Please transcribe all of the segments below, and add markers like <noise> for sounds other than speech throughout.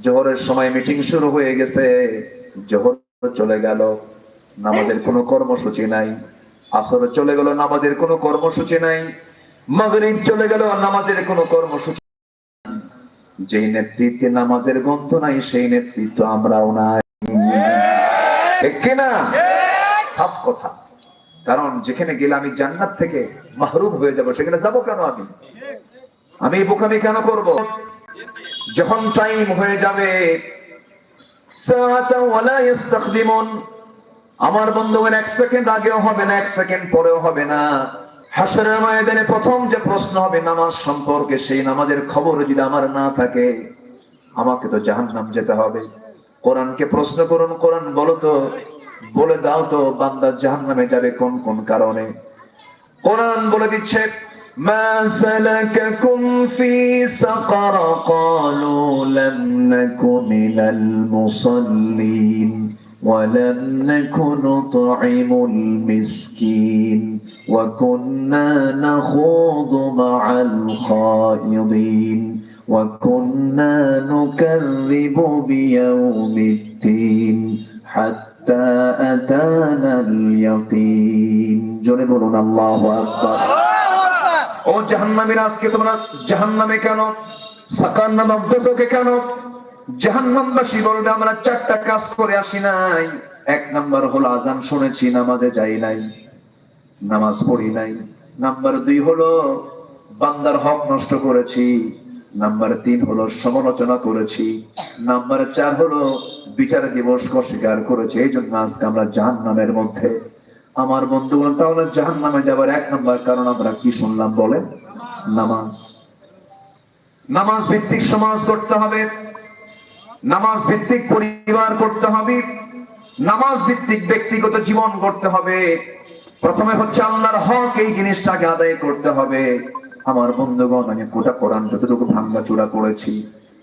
জোহরের সময় মিটিং শুরু হয়ে গেছে। জোহর চলে গেল। নামাজের কোনো কর্মসূচি নাই। আসর চলে গেল, নামাজের কোনো কর্মসূচি নাই। মাগরিব চলে গেল, নামাজের কোনো কর্মসূচি যেই নেতৃত্বে নামাজের গন্ধ নাই, সেই নেতৃত্ব আমরাও নাই। ঠিক কিনা? সাফ কথা। কারণ যেখানে গেলে আমি জান্নাত থেকে মাহরুম হয়ে যাব, সেখানে যাব কেন আমি? আমি বোকামি কেন করব? যখন টাইম হয়ে যাবে আমার বন্ধুগণ, এক সেকেন্ড আগেও হবে না, এক সেকেন্ড পরেও হবে না। হাসরের ময়দানে প্রথম যে প্রশ্ন হবে, নামাজ সম্পর্কে সেই নামাজের খবর যদি আমার না থাকে, আমাকে তো জাহান্নাম যেতে হবে। কোরআনকে প্রশ্ন করুন, কোরআন বলো তো, বলে দাও তো, বান্দা জাহান্নামে যাবে কোন কোন কারণে? কোরআন বলে দিচ্ছে ما سلككم في سقر قالوا لم نك من المصلين ولم نك نطعم المسكين وكنا نخوض مع الخائضين وكنا نكذب بيوم الدين حتى أتانا اليقين. جنبنا الله أكبر. ও জাহান্নামের, আজকে তোমরা জাহান্নামে কেন? সাকার নামক দোষকে কেন? জাহান্নামবাসী বলবে, আমরা চারটা কাজ করে আসি নাই। এক নাম্বার হলো আজান শুনেছি, নামাজে যাই নাই, নামাজ পড়ি নাই। নাম্বার দুই হলো, বান্দার হক নষ্ট করেছি। নাম্বার তিন হলো, সমালোচনা করেছি। নাম্বার চার হলো, বিচার দিবস অস্বীকার করেছি। এই জন্য আজকে আমরা জাহান নামের মধ্যে আমার বন্ধুগণ, তাহলে জাহান নামে যাবার এক নাম্বার কারণ আমরা কি শুনলাম বলেন? নামাজ। নামাজ ভিত্তিক সমাজ করতে হবে। নামাজ ভিত্তিক পরিবার করতে হবে। নামাজ ভিত্তিক ব্যক্তিগত জীবন করতে হবে। প্রথমে হচ্ছে আল্লাহর হক, এই জিনিসটাকে আদায় করতে হবে। আমার বন্ধুগণ, আমি গোটা কোরআন যতটুকু ভাঙ্গা চূড়া করেছি,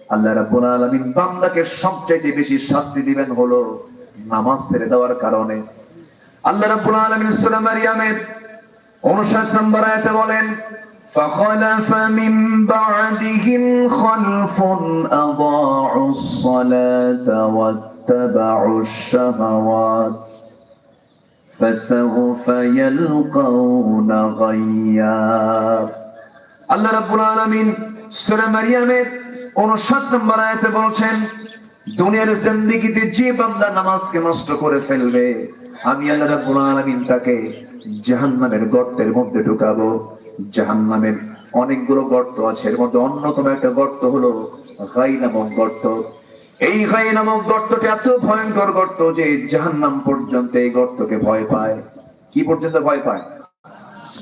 আল্লাহ রাব্বুল আলামিন বান্দাকে সবচেয়ে বেশি শাস্তি দিবেন হলো নামাজ ছেড়ে দেওয়ার কারণে। আল্লাহ রাব্বুল আলামিন সূরা মারিয়ামের 59 নম্বর আয়াতে বলেন فخلف من بعدهم خلف أضاعوا الصلاة واتبعوا الشهوات فسوف يلقون غيا আল্লাহ রাব্বুল আলামিন সূরা মারিয়ামের 59 নম্বর আয়াতে বলছেন দুনিয়ার জিন্দেগিতে যে বান্দা নামাজকে নষ্ট করে ফেলবে আমি আল্লাহ রাব্বুল আলামিন তাকে জাহান্নামের গর্তের মধ্যে ঢুকাবো। জাহান্নামের অনেকগুলো গর্ত আছে, এর মধ্যে অন্যতম একটা গর্ত হলো গাই নামক গর্ত। এই গাই নামক গর্তটি এত ভয়ঙ্কর গর্ত যে জাহান্নাম পর্যন্ত এই গর্তকে ভয় পায়। কি পর্যন্ত ভয় পায়?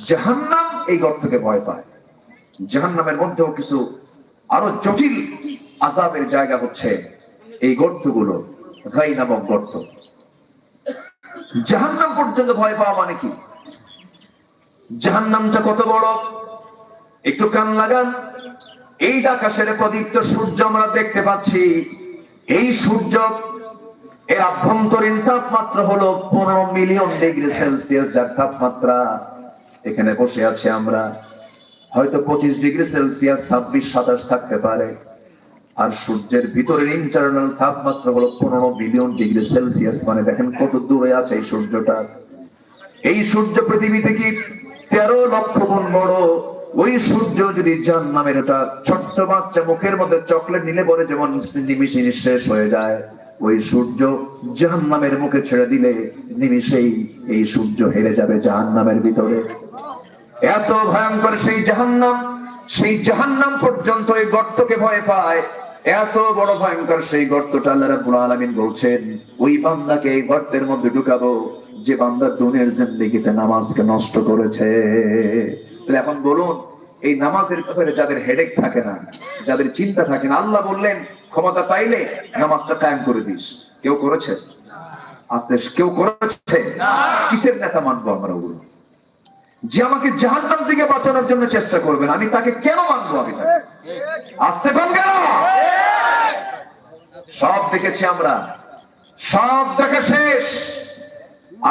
জাহান্নাম এই গর্তকে ভয় পায়। জাহান্নামের মধ্যেও কিছু আরও জটিল আজাবের জায়গা হচ্ছে এই গর্তগুলো গাই নামক গর্ত। জাহান্নাম পর্যন্ত ভয় পাওয়া মানে কি? জাহান্নামটা কত বড়? একটু কান লাগান। এই আকাশের প্রদীপ্ত সূর্য আমরা দেখতে পাচ্ছি, এই সূর্য এর আভ্যন্তরীণ তাপমাত্রা হলো পনেরো মিলিয়ন ডিগ্রি সেলসিয়াস, যার তাপমাত্রা এখানে বসে আছে আমরা। হয়তো পঁচিশ ডিগ্রি সেলসিয়াস, ছাব্বিশ, সাতাশ থাকতে পারে। আর সূর্যের ভিতরের ইন্টারনাল তাপমাত্রা হলো পনেরো মিলিয়ন ডিগ্রি সেলসিয়াস মানে দেখেন কত দূরে আছে এই সূর্যটা। এই সূর্য পৃথিবী থেকে তেরো লক্ষ গুণ বড়। ওই সূর্য যদি জান নামের ওটা ছোট্ট বাচ্চা মুখের মধ্যে চকলেট নিলে পরে যেমন নিমিশে নিঃশেষ হয়ে যায়, ওই সূর্য জাহান নামের মুখে ছেড়ে দিলে নিমিশেই এই সূর্য হেরে যাবে জাহান নামের ভিতরে। এত ভয়ঙ্কর সেই জাহান্নাম সেই জাহান্নাম পর্যন্ত এই গর্তকে ভয় পায়। এত বড় ভয়ঙ্কর সেই গর্তটা আল্লাহ রাব্বুল আলামিন বলছেন ওই বান্দাকে এই গর্তের মধ্যে ঢুকাবো যে বান্দা দুনিয়ার জিন্দেগিতে নামাজকে নষ্ট করেছে। তাহলে এখন বলুন এই নামাজের ব্যাপারে যাদের হেডেক থাকে না যাদের চিন্তা থাকে না আল্লাহ বললেন ক্ষমতা পাইলে নামাজটা কায়েম করে দিস। কেউ করেছে? আস্তে কেউ করেছে? কিসের নেতা মানবো আমরা ওগুলো? যে আমাকে জাহান্নাম থেকে বাঁচানোর জন্য চেষ্টা করবেন, আমি তাকে কেন মানবো আমি আসতে কোন কেন? সব দেখেছি আমরা। সব দেখা শেষ।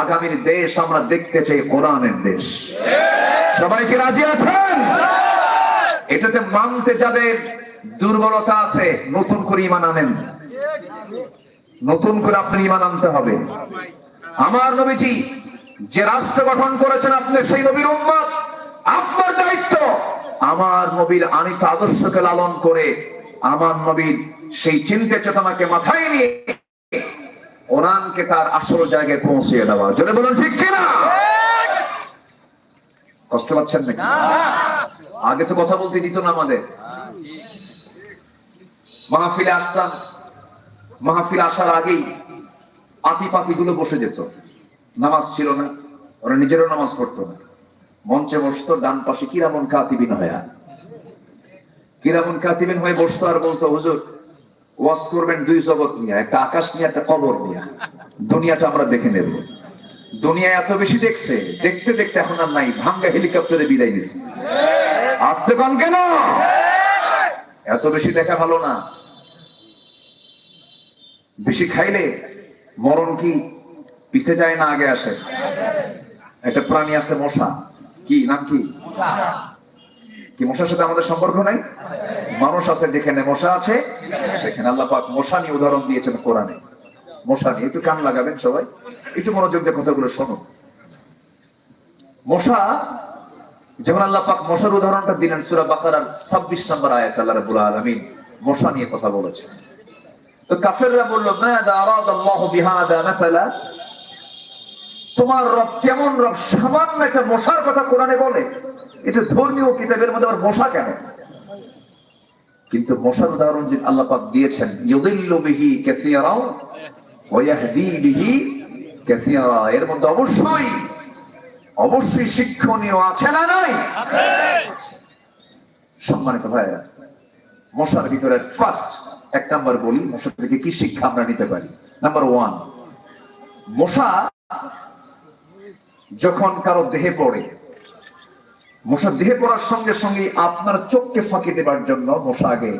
আগামীর দেশ আমরা দেখতে চাই, কোরআনের দেশ। সবাইকে রাজি আছেন? এটাতে মানতে যাদের দুর্বলতা আছে, নতুন করে ইমান আনেন। নতুন করে আপনি ইমান আনতে হবে। আমার নবীজি যে রাষ্ট্র গঠন করেছেন আপনি সেই নবীর উম্মত। আপনার দায়িত্ব। আমার নবীর আনিত আদর্শকে লালন করে আমার নবীর সেই চিন্তা চেতনাকে মাথায় নিয়ে ওরানকে তার আসল জায়গায় পৌঁছিয়ে দেওয়া। জোরে বলুন ঠিক কিনা? কষ্ট পাচ্ছেন নাকি? আগে তো কথা বলতে দিত না আমাদের। মাহফিলে আসতাম। মাহফিলে আসার আগেই আতি পাতি গুলো বসে যেত। নামাজ ছিল না, ওরা নিজেরও নামাজ পড়তো না। মঞ্চে বসতো, ডান পাশে কিরামন কাতিবিন হয়ে। কিরামন কাতিবিন হয়ে বসতো আর বলতো, হুজুর, ওয়াজ করবেন দুই জগৎ নিয়ে, একটা আকাশ নিয়ে, একটা কবর নিয়ে। দুনিয়াটা আমরা দেখে নেব। দুনিয়া এত বেশি দেখছে, দেখতে দেখতে এখন আর নাই, ভাঙ্গা হেলিকপ্টারে বিদায় দিছে আসতে পান কেন? এত বেশি দেখা ভালো না। বেশি খাইলে মরণ কি পিছে যায় না আগে আসে। একটা প্রাণী আছে মশা। কি নাম কি? কি মশার সাথে আমাদের সম্পর্ক নাই? মানুষ আছে যেখানে মশা আছে সেখানে আল্লাহ পাক মশা নিয়ে উদাহরণ দিয়েছেন কোরআনে। মশা নিয়ে একটু কান লাগাবেন সবাই। একটু মনোযোগ দিয়ে কথাগুলো শোনো। মশা যেমন আল্লাহ পাক মশার উদাহরণটা দিলেন সূরা বাকারার 26 নম্বর আয়াত আল্লাহ রাব্বুল আলামিন মশা নিয়ে কথা বলেছেন। তো কাফেররা বলল মাদা আরাদ আল্লাহ বিহাদা মাসালা? তোমার রব কেমন রব? সামান্য একটা মশার কথা কোরআনে বলে। এটা ধর্মীয় কিতাবের মধ্যে আবার মশা কেন? কিন্তু মশার উদাহরণ যে আল্লাহ পাক দিয়েছেন ইউদিল্লু বিহি কাসীরা ওয়া ইয়াহদি বিহি কাসীরা। এর মধ্যে অবশ্যই অবশ্যই শিক্ষণীয় আছে না নাই? সম্মানিত ভাইরা মশার ভিতরে ফার্স্ট এক নাম্বার বলি মশা থেকে কি শিক্ষা আমরা নিতে পারি? নাম্বার ওয়ান মশা যখন কারও দেহে পড়ে মশা দেহে পড়ার সঙ্গে সঙ্গে আপনার চোখকে ফাঁকি দেবার জন্য মশা আগে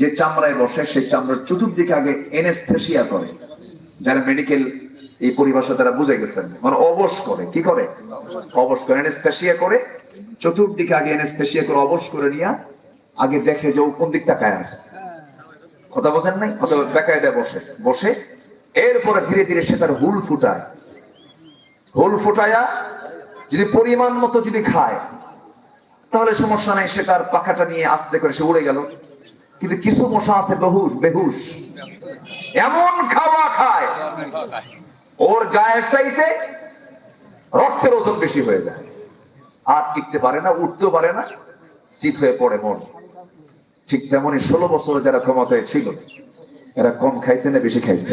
যে চামড়ায় বসে, সেই চামড়ার চতুর্দিকে আগে এনেস্থেসিয়া করে, যারা মেডিকেল এই পরিভাষা তারা বুঝে গেছেন। মানে অবশ করে। কি করে? অবশ করে। এনেস্থেসিয়া করে, চতুর্দিকে আগে এনেস্থেসিয়া করে, অবশ করে নিয়ে আগে দেখে যে ও কোন দিক তাকায় আছে। কথা বোঝেন নাই? অথবা বেকায় দেয় বসে। বসে, এরপরে ধীরে ধীরে সে তার হুল ফুটায়। হুল ফুটায়া যদি পরিমাণ মতো যদি খায়, তাহলে সমস্যা নাই, সে তার পাখাটা নিয়ে আস্তে করে সে উড়ে গেল। কিন্তু কিছু মশা আছে বহুস বেহুশ। এমন খাওয়া খায়, ওর গায়ের চাইতে রক্তের ওজন বেশি হয়ে যায়। আর টিকতে পারে না, উঠতেও পারে না, শীত হয়ে পড়ে মন। ঠিক তেমনই ষোলো বছর যারা ক্ষমতায় ছিল, এরা কম খাইছে না বেশি খাইছে?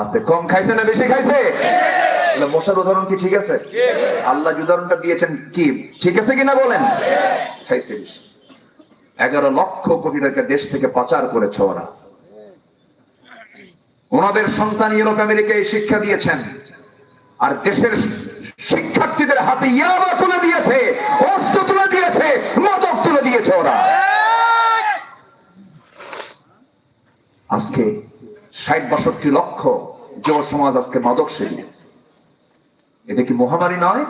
আস্তে, কম খাইছে না বেশি খাইছে? মশার উদাহরণ কি ঠিক আছে? আল্লাহ উদাহরণটা দিয়েছেন কি? ঠিক আছে কিনা বলেন? খাইছে এগারো লক্ষ কোটি টাকা দেশ থেকে পাচার করেছে ওরা। ওনাদের সন্তান ইউরোপ আমেরিকায় শিক্ষা দিয়েছেন। আর দেশের শিক্ষার্থীদের হাতে ইয়াবা তুলে দিয়েছে অস্ত্র তুলে দিয়েছে মাদক তুলে দিয়েছে ওরা। আজকে ষাট বাষট্টি লক্ষ যুব সমাজ আজকে মাদক সেবী এটা কি মহামারী নয়?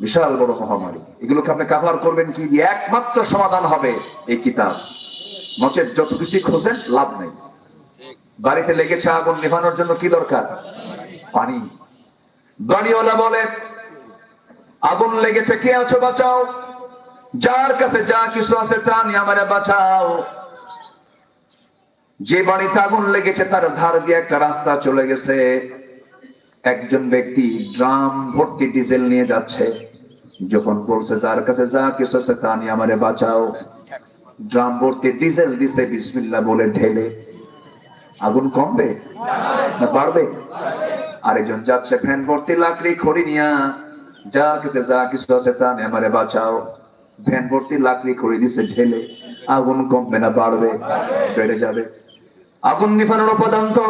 বিশাল বড় মহামারী। এগুলোকে আপনি কাভার করবেন কি? একমাত্র সমাধান হবে এই কিতাব। নচেত যত কিছুই খোঁজেন লাভ নেই। বাড়িতে লেগেছে আগুন নেভানোর জন্য কি দরকার? পানি। বাড়িওয়ালা বলে আগুন লেগেছে কে আছো বাঁচাও? যার কাছে যা কিছু আছে তা নিয়ে আমার বাঁচাও। যে বাড়িতে আগুন লেগেছে তার ধার দিয়ে একটা রাস্তা চলে গেছে। একজন ব্যক্তি ড্রাম ভর্তি ডিজেল নিয়ে যাচ্ছে। যখন বলছে, যার কাছে যা কিছু আছে তা নিয়ে আমারে বাঁচাও। ড্রাম ভর্তি ডিজেল দিছে, বিসমিল্লাহ বলে ঢেলে। আগুন কমবে? না বাড়বে? আরেকজন যাচ্ছে, ফ্যান ভর্তি লাকড়ি খড়ি নিয়া যার কাছে যা কিছু আছে তা নিয়ে আমারে বাঁচাও। ভ্যান ভর্তি লাকড়ি খড়ি দিছে, ঢেলে। আগুন কমবে না, বাড়বে, বেড়ে যাবে। আগুন নিভানোর উপাদান তো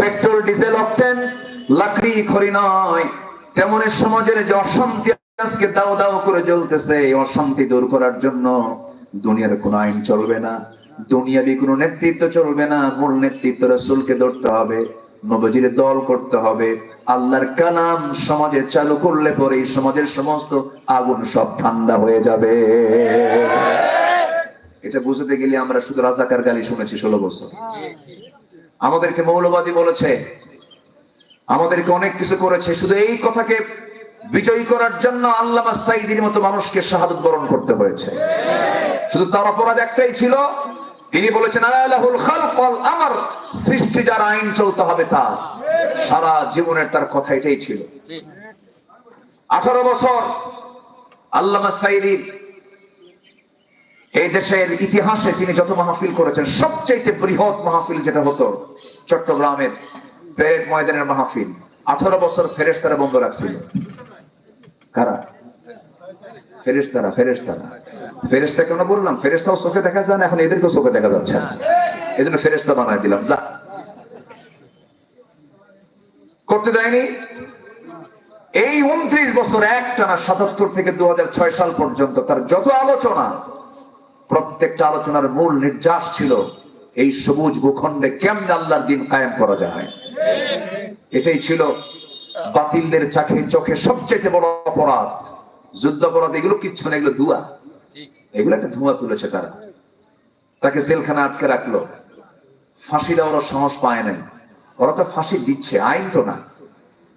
পেট্রোল, ডিজেল, অকটেন, লাকড়ি, খড়ি নয়। তেমন সমাজের যে অশান্তি আজকে দাও দাও করে জ্বলতেছে, এই অশান্তি দূর করার জন্য দুনিয়ার কোন আইন চলবে না, দুনিয়াবি কোনো নেতৃত্ব চলবে না, মূল নেতৃত্ব রসুলকে ধরতে হবে, নবজির দল করতে হবে, আল্লাহর কালাম সমাজে চালু করলে পরে এই সমাজের সমস্ত আগুন সব ঠান্ডা হয়ে যাবে। এটা বুঝতে গেলে আমরা শুধু রাজাকার গালি শুনেছি ষোলো বছর। আমাদেরকে মৌলবাদী বলেছে। আমাদেরকে অনেক কিছু করেছে। শুধু এই কথাকে বিজয়ী করার জন্য আল্লাহ সাইদির মতো মানুষকে শাহাদত বরণ করতে হয়েছে। শুধু তার অপরাধ একটাই ছিল। তিনি বলেছেন আলাহুল আমার। সৃষ্টি যার আইন চলতে হবে তা সারা জীবনের তার কথা এটাই ছিল। আঠারো বছর আল্লামা সাইদির এই দেশের ইতিহাসে তিনি যত মাহফিল করেছেন সবচেয়ে বৃহৎ মাহফিল যেটা হতো চট্টগ্রামের পেরেড ময়দানের মাহফিল। আঠারো বছর ফেরেস্তারা বন্ধ রাখছিল। কারা? একটানা সাতাত্তর থেকে দু হাজার ছয় সাল পর্যন্ত তার যত আলোচনা প্রত্যেকটা আলোচনার মূল নির্যাস ছিল এই সবুজ ভূখণ্ডে কেমন আল্লাহর দিন কায়েম করা যায়? এটাই ছিল বাতিলদের চাকরি চোখে সবচেয়ে বড় অপরাধ। যুদ্ধ অপরাধ, এগুলো কিচ্ছু না, এগুলো ধোঁয়া। এগুলো একটা ধোঁয়া তুলেছে তারা। তাকে জেলখানা আটকে রাখল। ফাঁসি দেওয়ার সাহস পায় নাই। ওরা তো ফাঁসি দিচ্ছে, আইন তো না।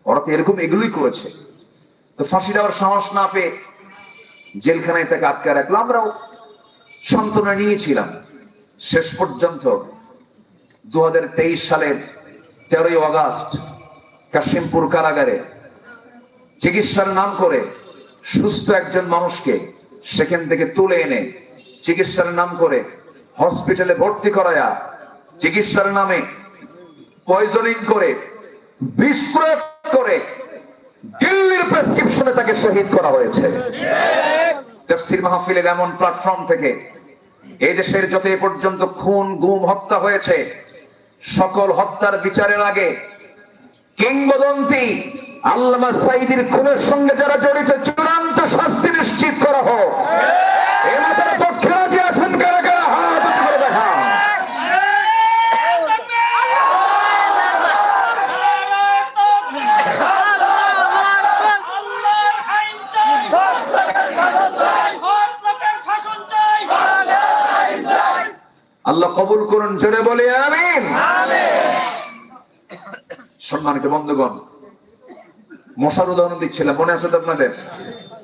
ওরা তো এরকম এগুলোই করেছে। তো ফাঁসি দেওয়ার সাহস না পেয়ে জেলখানায় তাকে আটকে রাখল। আমরাও সান্ত্বনা নিয়েছিলাম। শেষ পর্যন্ত দু হাজার তেইশ সালের তেরোই আগস্ট কাশিমপুর কারাগারে চিকিৎসার নাম করে সুস্থ একজন মানুষকে সেখান থেকে তুলে এনে চিকিৎসার নাম করে হসপিটালে ভর্তি করায়া চিকিৎসার নামে পয়জনিং করে বিষ প্রয়োগ করে দিল্লির প্রেসক্রিপশনে তাকে শহীদ করা হয়েছে। তফসির মাহফিলের এমন প্ল্যাটফর্ম থেকে এই দেশের যত এ পর্যন্ত খুন, গুম, হত্যা হয়েছে, সকল হত্যার বিচারের আগে কিংবদন্তি আল্লামা সাইদির খুনের সঙ্গে যারা জড়িত, চূড়ান্ত শাস্তি নিশ্চিত করা হোক এ মাতার পক্ষে রাজি আছেন কারা কারা হাত উঁচু করে দেখান। আল্লাহর আইন চাই হক লোকের শাসন চাই আল্লাহ কবুল করুন জোরে বলে আমিন। সম্মানিত বন্ধুগণ মশার উদাহরণ দিচ্ছিলাম মনে আছে তো আপনাদের?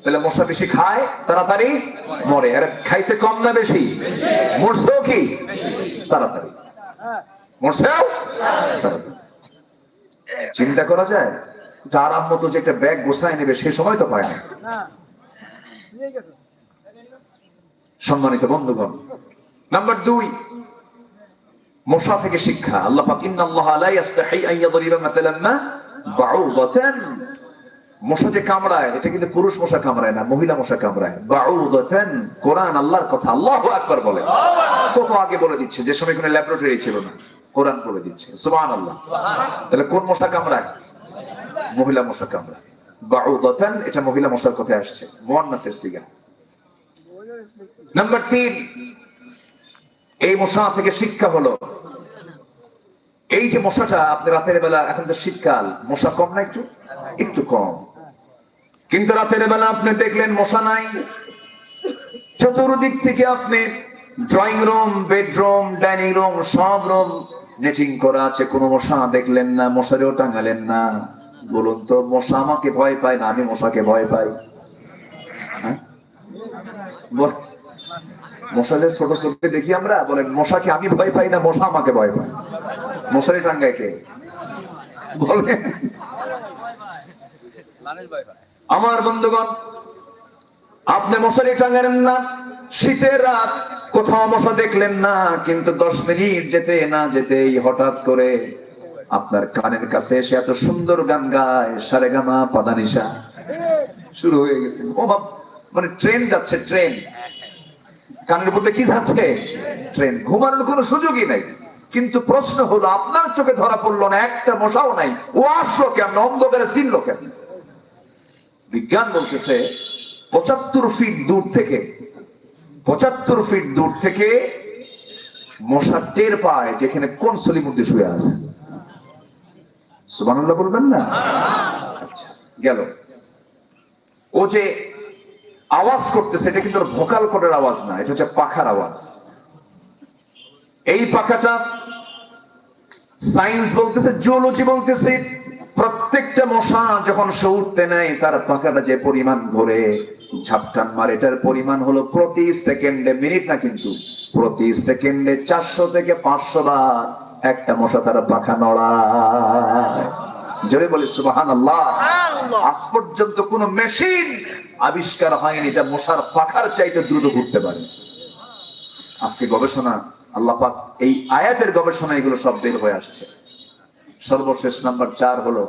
তাহলে মশা বেশি খায় তাড়াতাড়ি মরে। আরে খাইছে কম না বেশি? মরছেও কি? তাড়াতাড়ি। মরছেও? চিন্তা করা যায়? যার মতো যে একটা ব্যাগ গোছায় নেবে সে সময় তো পায় না। সম্মানিত বন্ধুগণ নাম্বার দুই মশা থেকে শিক্ষা। আল্লাহ পাক, ইন্নাল্লাহ লা ইস্তাহি আন ইয়াদরিবা মাসালান মা বাউদাতান। মশা যে কামড়ায়, এটা কিন্তু পুরুষ মশা কামড়ায় না, মহিলা মশা কামড়ায়। বাউদাতান, কোরআন আল্লাহর কথা, আল্লাহু আকবার বলে। কত আগে বলে দিচ্ছে, যে সময় কোনো ল্যাবরেটরি ছিল না, কোরআন বলে দিচ্ছে। সুবহানাল্লাহ। তাহলে কোন মশা কামড়ায়? মহিলা মশা কামড়ায়। বাউদাতান, এটা মহিলা মশার কথায় আসছে, মুয়ান্নাসের সিগা। নাম্বার তিন এই মশা থেকে শিক্ষা হলো। এই যে মশাটা আপনি রাতের বেলা, এখন তো শীতকাল, মশা কম না একটু? একটু কম। কিন্তু রাতের বেলা আপনি দেখলেন মশা নাই। চতুর্দিক থেকে আপনি drawing room bedroom dining room সব রুম নেটিং করা আছে। কোনো মশা দেখলেন না, মশারিও টাঙালেন না। বলুন তো, মশা আমাকে ভয় পায় না, আমি মশাকে ভয় পাই। হ্যাঁ? বল মশাদের ছোট চোখে দেখি আমরা, বলেন, মশাকে আমি ভয় পাই না, মশা আমাকে ভয় পায়। মশারি টাঙ্গায় কে? বলেন। আমার বন্ধুগণ, আপনি মশারি টাঙ্গালেন না, শীতের রাত, কোথাও মশা দেখলেন না, কিন্তু দশ মিনিট যেতে না যেতেই হঠাৎ করে আপনার কানের কাছে এসে এত সুন্দর গান গায়, সারে গামা পাদানিসা শুরু হয়ে গেছে। ও মানে ট্রেন যাচ্ছে, ট্রেন। কানের মধ্যে কি যাচ্ছে? ট্রেন। ঘুমানোর কোনো সুযোগই নাই। কিন্তু প্রশ্ন হলো, আপনার চোখে ধরা পড়ল না, একটা মশাও নাই। ও আসলো কেন অন্ধকারে চিনল কেন বিজ্ঞান বলতেছে, পঁচাত্তর ফিট দূর থেকে, পঁচাত্তর ফিট দূর থেকে মশা টের পায় যেখানে কোন সলির মধ্যে শুয়ে আছে। সুবানুল্লাহ বলবেন না? আচ্ছা গেল। ও যে আওয়াজ করতেছে এটা কিন্তু ভোকাল কোডের আওয়াজ না এটা হচ্ছে পাখার আওয়াজ। এই পাখাটা সায়েন্স বলতেছে জিওলজি বলতেছে প্রত্যেকটা মশা যখন সে উঠতে নেয় তার পাখাটা যে পরিমাণ ঘোরে ঝাপটান মারে এটার পরিমাণ হলো প্রতি সেকেন্ডে মিনিট না কিন্তু প্রতি সেকেন্ডে চারশো থেকে পাঁচশো বার একটা মশা তার পাখা নড়ায়। জোরে বলি সুবাহান আল্লাহ আজ পর্যন্ত কোন মেশিন আবিষ্কার হয়নি যা মশার পাখার চাইতে দ্রুত ঘুরতে পারে। আজকে গবেষণা আল্লাহ পাক এই আয়াতের গবেষণা এগুলো সব বের হয়ে আসছে। সর্বশেষ নাম্বার চার হলো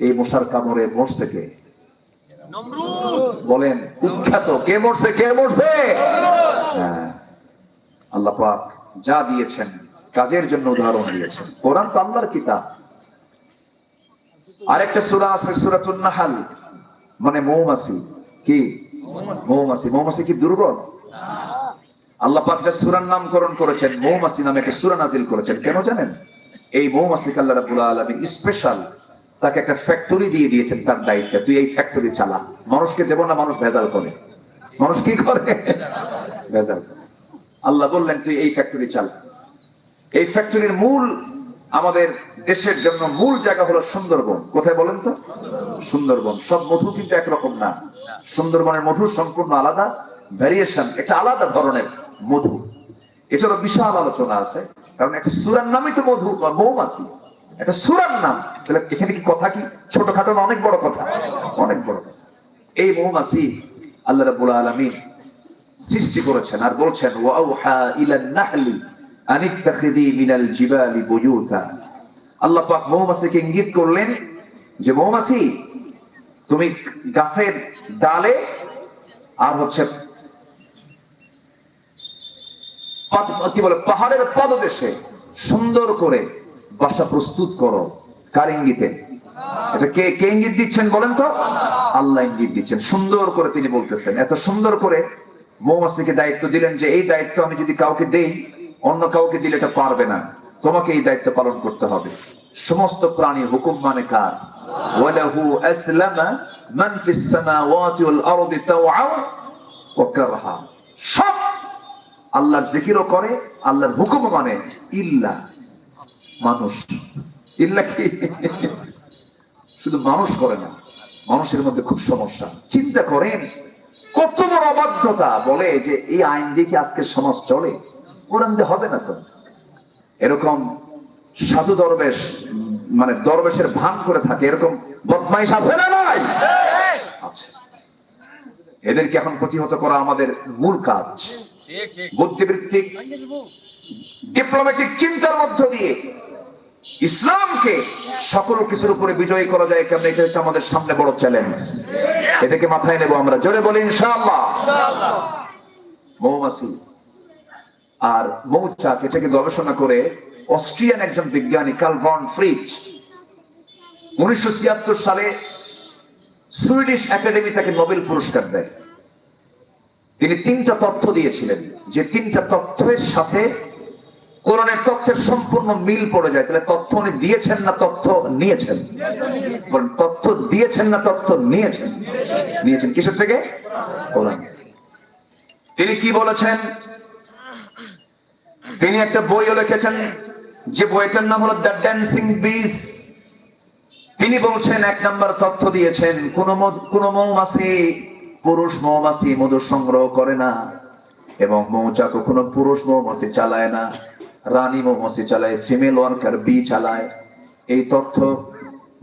এই মশার কামড়ে মরছে কে? বলেন কুখ্যাত কে মরছে কে মরছে? হ্যাঁ আল্লাহ পাক যা দিয়েছেন কাজের জন্য উদাহরণ দিয়েছেন। কোরআন তো আল্লাহর কিতাব। আরেকটা সুরা আছে সূরাতুন নাহাল। মানে মৌমাছি কি? মৌমাছি। মৌমাছি। কি দুর্বল? আল্লাহ পাক যে সূরার নামকরণ করেছেন মৌমাছি নামে একটা সূরা নাজিল করেছেন কেন জানেন? এই মৌমাছি আল্লাহ রাব্বুল আলামিন স্পেশাল তাকে একটা ফ্যাক্টরি দিয়ে দিয়েছেন তার দায়িত্ব। তুই এই ফ্যাক্টরি চালা। মানুষকে দেব না মানুষ ভেজাল করে। মানুষ কি করে? <laughs> ভেজাল করে। আল্লাহ বললেন তুই এই ফ্যাক্টরি চালা। এই ফ্যাক্টরির মূল আমাদের দেশের জন্য মূল জায়গা হলো সুন্দরবন। কোথায় বলেন তো? সুন্দরবন। সব মধু কিন্তু একরকম না। সুন্দরবনের মধু সম্পূর্ণ আলাদা ভ্যারিয়েশন একটা আলাদা ধরনের মধু। এটারও বিশাল আলোচনা আছে, কারণ একটা সুরার নামই তো মধু, বা মৌমাছি। একটা সুরার নাম, তাহলে এখানে কি কথা কি? ছোটখাটো না, অনেক বড় কথা। অনেক বড় কথা। এই মৌমাছি আল্লাহ রাব্বুল আলামিন সৃষ্টি করেছেন আর বলছেন ওয়াউহা ইলান নাহলি করলেন যে তুমি গাছের ডালে আর হচ্ছে কি বলে, পাহাড়ের পদদেশে সুন্দর করে বাসা প্রস্তুত করো। কার ইঙ্গিতে? এটা কে কে ইঙ্গিত দিচ্ছেন বলেন তো? আল্লাহ ইঙ্গিত দিচ্ছেন। সুন্দর করে তিনি বলতেছেন। এত সুন্দর করে মৌমাছিকে দায়িত্ব দিলেন যে, এই দায়িত্ব আমি যদি কাউকে দেই অন্য কাউকে দিলে এটা পারবে না। তোমাকে এই দায়িত্ব পালন করতে হবে। সমস্ত প্রাণী হুকুম মানে কার? ওয়ালাহু আসলামা মান ফিস সামাওয়াতি ওয়াল আরদি তাওআ ওয়া কারহা। সব আল্লাহর জিকিরও করে, আল্লাহর হুকুম মানে ইল্লা মানুষ। ইল্লা কি? শুধু মানুষ করে না, মানুষের মধ্যে খুব সমস্যা। চিন্তা করেন, কত বড় অবাধ্যতা বলে যে এই আইন দিয়ে কি আজকের সমাজ চলে? কোরআন দিয়ে হবে না তো? এরকম সাধু দরবেশ মানে দরবেশের ভান করে থাকে, এরকম বদমাইশ আছে না নাই? আছে। এদেরকে এখন প্রতিহত করা আমাদের মূল কাজ। বুদ্ধিবৃত্তিক ডিপ্লোম্যাটিক চিন্তার মধ্য দিয়ে ইসলামকে সকল কিছুর উপরে বিজয়ী করা যায় কেমন? এটা হচ্ছে আমাদের সামনে বড় চ্যালেঞ্জ এটাকে মাথায় নেব আমরা। জোরে বলি, ইনশাআল্লাহ। মৌমাছি। আর মৌচাক এটাকে গবেষণা করে অস্ট্রিয়ান একজন বিজ্ঞানী কালভন ফ্রিজ উনিশশো তিয়াত্তর সালে সুইডিশ একাডেমি তাকে নোবেল পুরস্কার দেয়। তিনি তিনটা তথ্য দিয়েছিলেন, যে তিনটা তথ্যের সাথে কোরআনের তথ্যের সম্পূর্ণ মিল পড়ে যায়। তাহলে তথ্য উনি দিয়েছেন না তথ্য নিয়েছেন? তথ্য দিয়েছেন না তথ্য নিয়েছেন? নিয়েছেন কিসের থেকে? তিনি কি বলেছেন? তিনি একটা বইও লিখেছেন, যে বইটার নাম হলো দ্য ড্যান্সিং বিস। তিনি বলছেন, এক নম্বর তথ্য দিয়েছেন, কোন কোন মৌমাছি, পুরুষ মৌমাছি মধু সংগ্রহ করে না, এবং মৌচাক কোনো পুরুষ মৌমাছি চালায় না, রানী মৌমাছি চালায়, ফিমেল ওয়ার্কার বি চালায়। এই তথ্য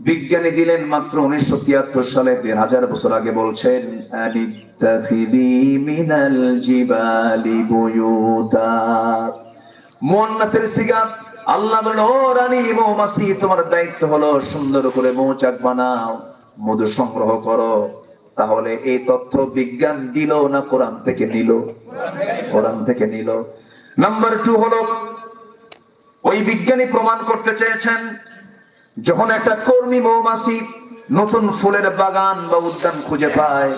বিজ্ঞানী দিলেন মাত্র উনিশশো তিয়াত্তর সালে, দেড় হাজার বছর আগে বলছেন মিনাল জিবালি বুয়ুতা। মুয়ান্নাসের সিগা আল্লাহ বলল, ও রানী, মৌমাছি, তোমার দায়িত্ব হলো সুন্দর করে মৌচাক বানাও, মধু সংগ্রহ করো। তাহলে এই তথ্য বিজ্ঞান দিল না কোরআন থেকে নিল? কোরআন থেকে নিল। নাম্বার টু হলো, ওই বিজ্ঞানী প্রমাণ করতে চেয়েছেন, যখন একটা কর্মী মৌমাছি নতুন ফুলের বাগান বা উদ্যান খুঁজে পায়,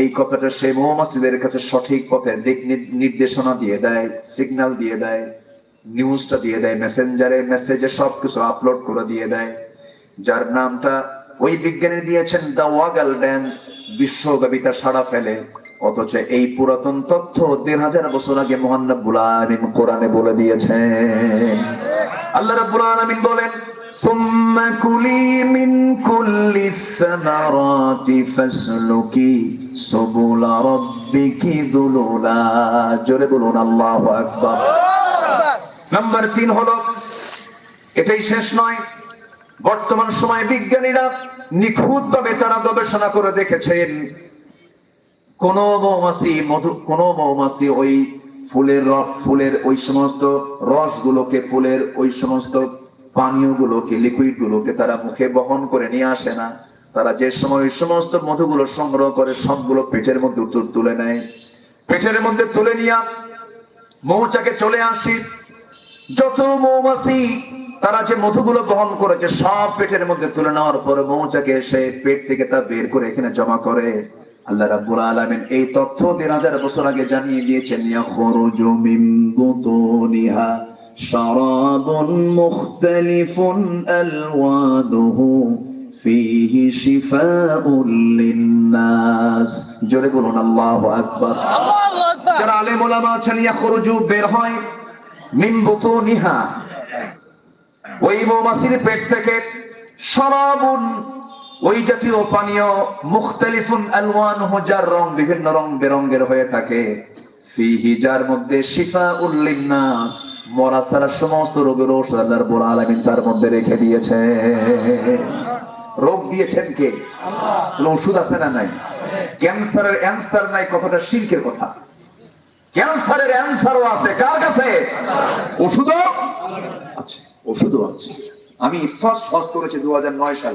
এই কথাটা সেই মৌমাছিদের কাছে সঠিক পথে দিক নির্দেশনা দিয়ে দেয় সিগন্যাল দিয়ে দেয়। নিউজটা দিয়ে দেয় মেসেঞ্জারে মেসেজে সবকিছু আপলোড করে দিয়ে দেয় যার নামটা ওই বিজ্ঞানী দিয়েছেন দা ওয়াগাল ড্যান্স বিশ্বব্যাপী তা সাড়া ফেলে অথচ এই পুরাতন তথ্য দেড় হাজার বছর আগে মোহান্নবুল আলমিন কোরআনে বলে দিয়েছেন আল্লাহ রাব্বুল আলামিন বলেন ثم كلي من كل الثمرات فاسلكي سبل ربك ذللا জোরে বলুন আল্লাহু আকবার নাম্বার তিন হলো, এটাই শেষ নয়। বর্তমান সময়ে বিজ্ঞানীরা নিখুঁত ভাবে তারা গবেষণা করে দেখেছেন, কোন মৌমাছি, মধু, কোন মৌমাছি ওই ফুলের রস ফুলের ওই সমস্ত রসগুলোকে, ফুলের ওই সমস্ত পানীয় গুলোকে লিকুইড গুলোকে তারা মুখে বহন করে নিয়ে আসে না। তারা যে সময় ওই সমস্ত মধুগুলো সংগ্রহ করে, সবগুলো পেটের মধ্যে তুলে নেয়। পেটের মধ্যে তুলে নিয়ে মৌচাকে চলে আসি। যত মৌমাছি তারা যে মধুগুলো বহন করেছে সব পেটের মধ্যে তুলে নেওয়ার পরে মৌচাকে এসে পেট থেকে তা বের করে এখানে জমা করে। আল্লাহ রাব্বুল আলামিন এই তথ্য দেড় হাজার বছর আগে জানিয়ে দিয়েছেন ইয়াখরুজু মিন বুতুনিহা শারাবুন মুখতালিফুন আলওয়ানুহু ফীহি শিফাউন লিন্নাস। জোরে বলুন আল্লাহু আকবার। আল্লাহু আকবার। যারা আলেম ওলামা আছেন ইয়াখরুজু বের হয়। মিন বুতুনিহা ওই মৌমাছির পেট থেকে শরাবুন, ওই জাতীয় পানীয় মুখতালিফুন আলওয়ানুহু, যার রং বিভিন্ন রং বেরঙ্গের হয়ে থাকে। ফিহি, যার মধ্যে শিফা উল্লিন্নাস মরা ছাড়া সমস্ত রোগের ঔষধ আল্লাহর বড় আলামিন তার মধ্যে রেখে দিয়েছে। রোগ দিয়েছেন কে? ওষুধ আছে না নাই? ক্যান্সারের অ্যান্সার নাই, কথাটা শিল্পের কথা। ক্যান্সারের অ্যান্সারও আছে। কার কাছে? ওষুধও? আছে। ওষুধও আছে। আমি ফার্স্ট হজ করেছি দু সালে।